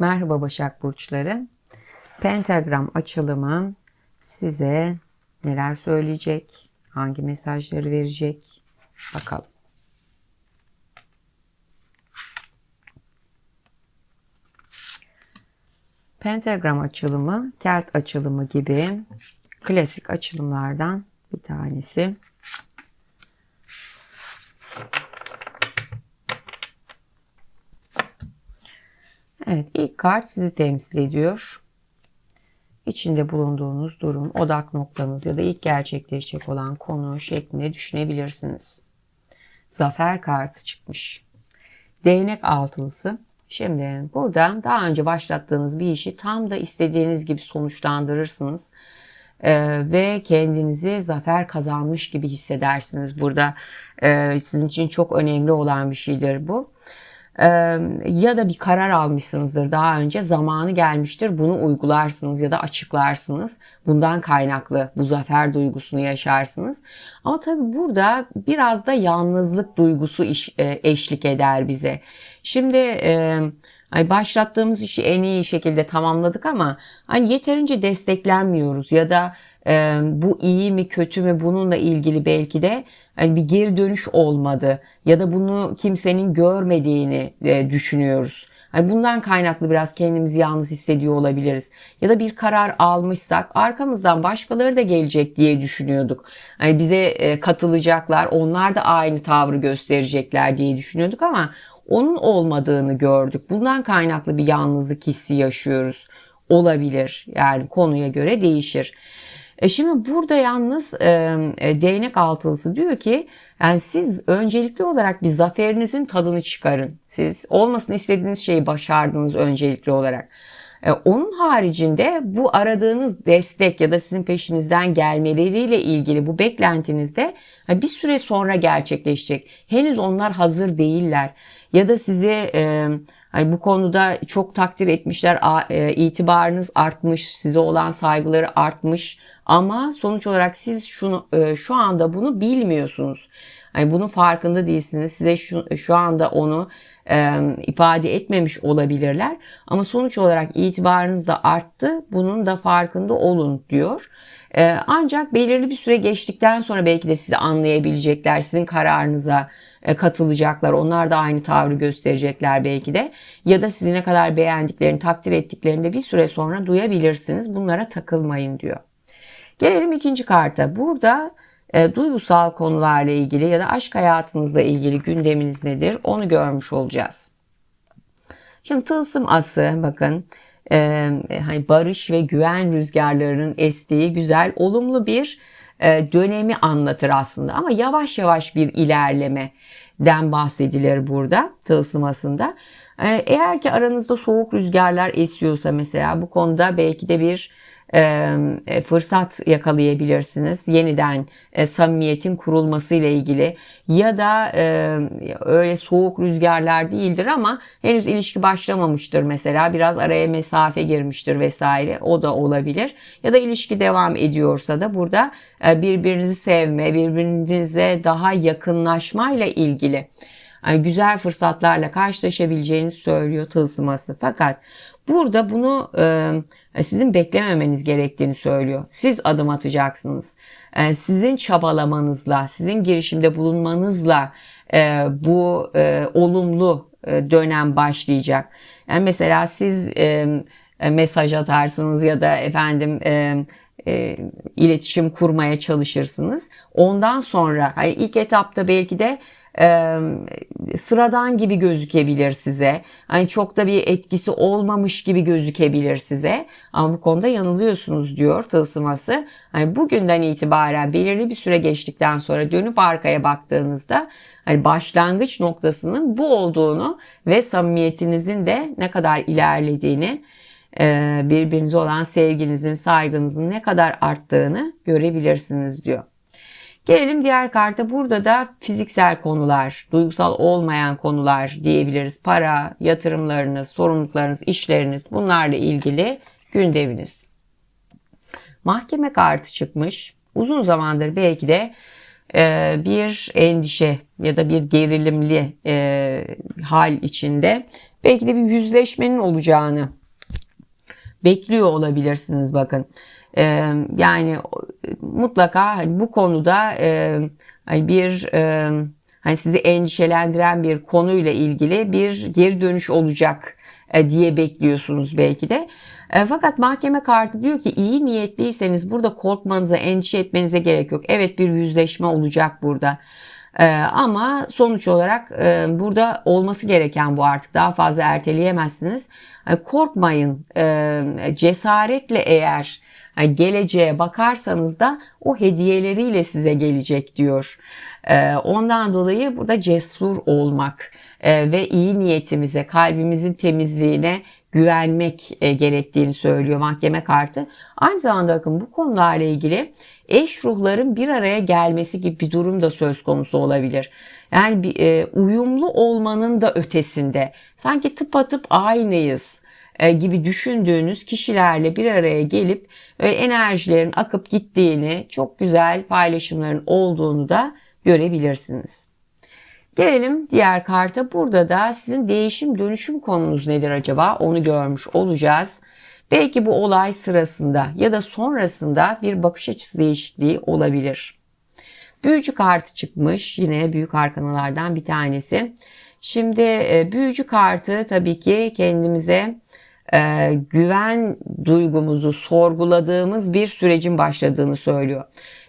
Merhaba Başak Burçları. Pentagram açılımı size neler söyleyecek? Hangi mesajları verecek? Bakalım. Pentagram açılımı, kelt açılımı gibi klasik açılımlardan bir tanesi. Evet, ilk kart sizi temsil ediyor. İçinde bulunduğunuz durum, odak noktanız ya da ilk gerçekleşecek olan konu şeklinde düşünebilirsiniz. Zafer kartı çıkmış. Değnek altılısı. Şimdi burada daha önce başlattığınız bir işi tam da istediğiniz gibi sonuçlandırırsınız. Ee, ve kendinizi zafer kazanmış gibi hissedersiniz. Burada e, sizin için çok önemli olan bir şeydir bu ya da bir karar almışsınızdır daha önce zamanı gelmiştir bunu uygularsınız ya da açıklarsınız. Bundan kaynaklı bu zafer duygusunu yaşarsınız. Ama tabii burada biraz da yalnızlık duygusu eşlik eder bize. Şimdi Ay başlattığımız işi en iyi şekilde tamamladık ama hani yeterince desteklenmiyoruz ya da e, bu iyi mi kötü mü bununla ilgili belki de hani bir geri dönüş olmadı ya da bunu kimsenin görmediğini e, düşünüyoruz. Hani bundan kaynaklı biraz kendimizi yalnız hissediyor olabiliriz. Ya da bir karar almışsak arkamızdan başkaları da gelecek diye düşünüyorduk. Hani bize katılacaklar, onlar da aynı tavrı gösterecekler diye düşünüyorduk ama onun olmadığını gördük. Bundan kaynaklı bir yalnızlık hissi yaşıyoruz. Olabilir. Yani konuya göre değişir. E şimdi burada yalnız e, değnek altılısı diyor ki yani siz öncelikli olarak bir zaferinizin tadını çıkarın. Siz olmasını istediğiniz şeyi başardınız öncelikli olarak. E, onun haricinde bu aradığınız destek ya da sizin peşinizden gelmeleriyle ilgili bu beklentinizde bir süre sonra gerçekleşecek. Henüz onlar hazır değiller ya da size e, hani bu konuda çok takdir etmişler, e, itibarınız artmış, size olan saygıları artmış ama sonuç olarak siz şunu e, şu anda bunu bilmiyorsunuz. Hani bunun farkında değilsiniz. Size şu, şu anda onu e, ifade etmemiş olabilirler. Ama sonuç olarak itibarınız da arttı. Bunun da farkında olun diyor. E, ancak belirli bir süre geçtikten sonra belki de sizi anlayabilecekler. Sizin kararınıza e, katılacaklar. Onlar da aynı tavrı gösterecekler belki de. Ya da sizi ne kadar beğendiklerini, takdir ettiklerini de bir süre sonra duyabilirsiniz. Bunlara takılmayın diyor. Gelelim ikinci karta. Burada e, duygusal konularla ilgili ya da aşk hayatınızla ilgili gündeminiz nedir onu görmüş olacağız. Şimdi tılsım ası bakın e, hani barış ve güven rüzgarlarının estiği güzel olumlu bir e, dönemi anlatır aslında ama yavaş yavaş bir ilerlemeden bahsedilir burada tılsımasında. E, eğer ki aranızda soğuk rüzgarlar esiyorsa mesela bu konuda belki de bir e, fırsat yakalayabilirsiniz. Yeniden e, samimiyetin kurulması ile ilgili ya da e, öyle soğuk rüzgarlar değildir ama henüz ilişki başlamamıştır mesela biraz araya mesafe girmiştir vesaire o da olabilir. Ya da ilişki devam ediyorsa da burada e, birbirinizi sevme, birbirinize daha yakınlaşma ile ilgili yani güzel fırsatlarla karşılaşabileceğinizi söylüyor tılsıması. Fakat burada bunu e, sizin beklememeniz gerektiğini söylüyor. Siz adım atacaksınız. E, sizin çabalamanızla, sizin girişimde bulunmanızla e, bu e, olumlu e, dönem başlayacak. Yani mesela siz e, e, mesaj atarsınız ya da efendim e, e, iletişim kurmaya çalışırsınız. Ondan sonra hani ilk etapta belki de sıradan gibi gözükebilir size. Hani çok da bir etkisi olmamış gibi gözükebilir size. Ama bu konuda yanılıyorsunuz diyor tılsıması. Hani bugünden itibaren belirli bir süre geçtikten sonra dönüp arkaya baktığınızda hani başlangıç noktasının bu olduğunu ve samimiyetinizin de ne kadar ilerlediğini birbirinize olan sevginizin, saygınızın ne kadar arttığını görebilirsiniz diyor. Gelelim diğer karta. Burada da fiziksel konular, duygusal olmayan konular diyebiliriz. Para, yatırımlarınız, sorumluluklarınız, işleriniz bunlarla ilgili gündeminiz. Mahkeme kartı çıkmış. Uzun zamandır belki de e, bir endişe ya da bir gerilimli e, hal içinde belki de bir yüzleşmenin olacağını bekliyor olabilirsiniz bakın. Ee, yani mutlaka hani bu konuda e, hani bir e, hani sizi endişelendiren bir konuyla ilgili bir geri dönüş olacak e, diye bekliyorsunuz belki de. E, fakat mahkeme kartı diyor ki iyi niyetliyseniz burada korkmanıza, endişe etmenize gerek yok. Evet bir yüzleşme olacak burada. E, ama sonuç olarak e, burada olması gereken bu artık daha fazla erteleyemezsiniz. Yani korkmayın, e, cesaretle eğer yani geleceğe bakarsanız da o hediyeleriyle size gelecek diyor. E, ondan dolayı burada cesur olmak e, ve iyi niyetimize, kalbimizin temizliğine güvenmek e, gerektiğini söylüyor mahkeme kartı. Aynı zamanda bakın bu konularla ilgili eş ruhların bir araya gelmesi gibi bir durum da söz konusu olabilir. Yani bir, e, uyumlu olmanın da ötesinde sanki tıpatıp aynıyız e, gibi düşündüğünüz kişilerle bir araya gelip öyle enerjilerin akıp gittiğini, çok güzel paylaşımların olduğunu da görebilirsiniz. Gelelim diğer karta. Burada da sizin değişim dönüşüm konunuz nedir acaba? Onu görmüş olacağız. Belki bu olay sırasında ya da sonrasında bir bakış açısı değişikliği olabilir. Büyücü kartı çıkmış. Yine büyük arkanalardan bir tanesi. Şimdi e, büyücü kartı tabii ki kendimize e, güven duygumuzu sorguladığımız bir sürecin başladığını söylüyor.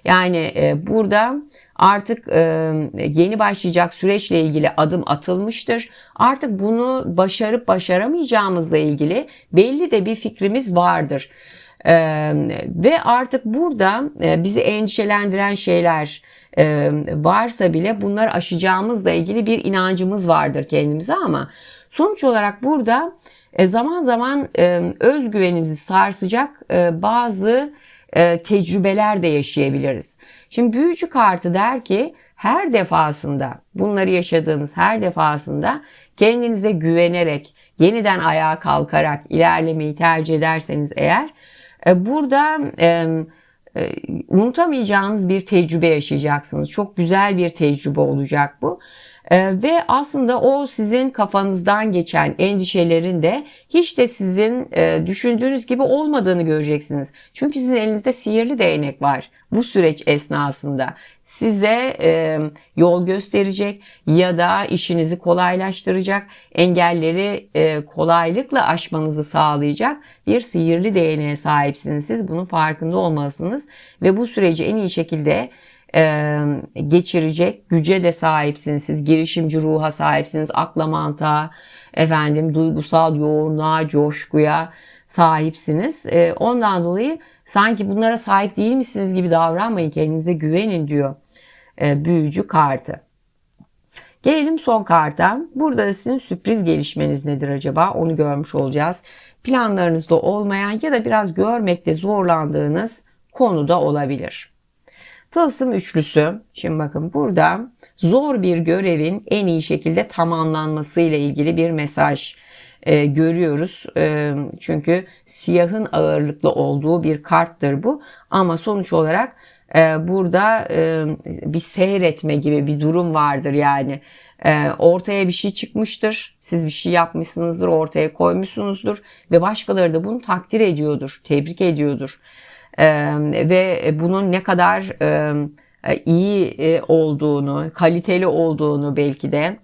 Yani e, burada artık e, yeni başlayacak süreçle ilgili adım atılmıştır. Artık bunu başarıp başaramayacağımızla ilgili belli de bir fikrimiz vardır. E, ve artık burada e, bizi endişelendiren şeyler e, varsa bile bunları aşacağımızla ilgili bir inancımız vardır kendimize ama sonuç olarak burada e, zaman zaman e, özgüvenimizi sarsacak e, bazı e, tecrübeler de yaşayabiliriz. Şimdi büyücü kartı der ki her defasında bunları yaşadığınız her defasında kendinize güvenerek yeniden ayağa kalkarak ilerlemeyi tercih ederseniz eğer e, burada e, e, unutamayacağınız bir tecrübe yaşayacaksınız. Çok güzel bir tecrübe olacak bu. Ee, ve aslında o sizin kafanızdan geçen endişelerin de hiç de sizin e, düşündüğünüz gibi olmadığını göreceksiniz. Çünkü sizin elinizde sihirli değnek var bu süreç esnasında. Size e, yol gösterecek ya da işinizi kolaylaştıracak, engelleri e, kolaylıkla aşmanızı sağlayacak bir sihirli değneğe sahipsiniz. Siz bunun farkında olmalısınız ve bu süreci en iyi şekilde e, geçirecek güce de sahipsiniz. Siz girişimci ruha sahipsiniz. Akla mantığa, efendim duygusal yoğunluğa, coşkuya sahipsiniz. E, ondan dolayı sanki bunlara sahip değil misiniz gibi davranmayın. Kendinize güvenin diyor e, büyücü kartı. Gelelim son karta. Burada sizin sürpriz gelişmeniz nedir acaba? Onu görmüş olacağız. Planlarınızda olmayan ya da biraz görmekte zorlandığınız konuda olabilir. Tılsım üçlüsü. Şimdi bakın burada zor bir görevin en iyi şekilde tamamlanması ile ilgili bir mesaj e, görüyoruz. E, çünkü siyahın ağırlıklı olduğu bir karttır bu. Ama sonuç olarak e, burada e, bir seyretme gibi bir durum vardır yani. E, ortaya bir şey çıkmıştır. Siz bir şey yapmışsınızdır, ortaya koymuşsunuzdur ve başkaları da bunu takdir ediyordur, tebrik ediyordur ve bunun ne kadar iyi olduğunu, kaliteli olduğunu belki de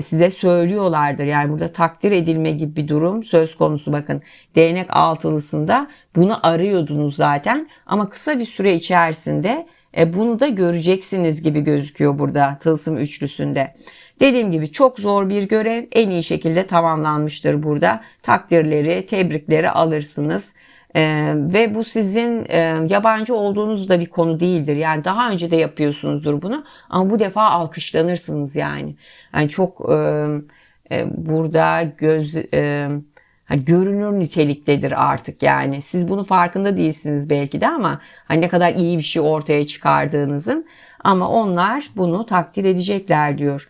size söylüyorlardır. Yani burada takdir edilme gibi bir durum söz konusu. Bakın değnek altılısında bunu arıyordunuz zaten ama kısa bir süre içerisinde e, bunu da göreceksiniz gibi gözüküyor burada tılsım üçlüsünde. Dediğim gibi çok zor bir görev en iyi şekilde tamamlanmıştır burada. Takdirleri, tebrikleri alırsınız. Ee, ve bu sizin e, yabancı olduğunuz da bir konu değildir. Yani daha önce de yapıyorsunuzdur bunu ama bu defa alkışlanırsınız yani. Yani çok e, e, burada göz e, hani görünür niteliktedir artık yani. Siz bunu farkında değilsiniz belki de ama hani ne kadar iyi bir şey ortaya çıkardığınızın ama onlar bunu takdir edecekler diyor.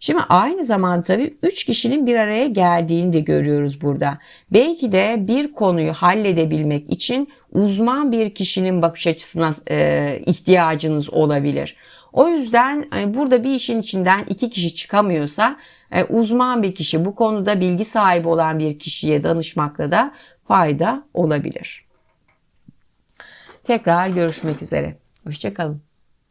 Şimdi aynı zamanda tabii üç kişinin bir araya geldiğini de görüyoruz burada. Belki de bir konuyu halledebilmek için uzman bir kişinin bakış açısına e, ihtiyacınız olabilir. O yüzden hani burada bir işin içinden iki kişi çıkamıyorsa e, uzman bir kişi bu konuda bilgi sahibi olan bir kişiye danışmakla da fayda olabilir. Tekrar görüşmek üzere. Hoşçakalın.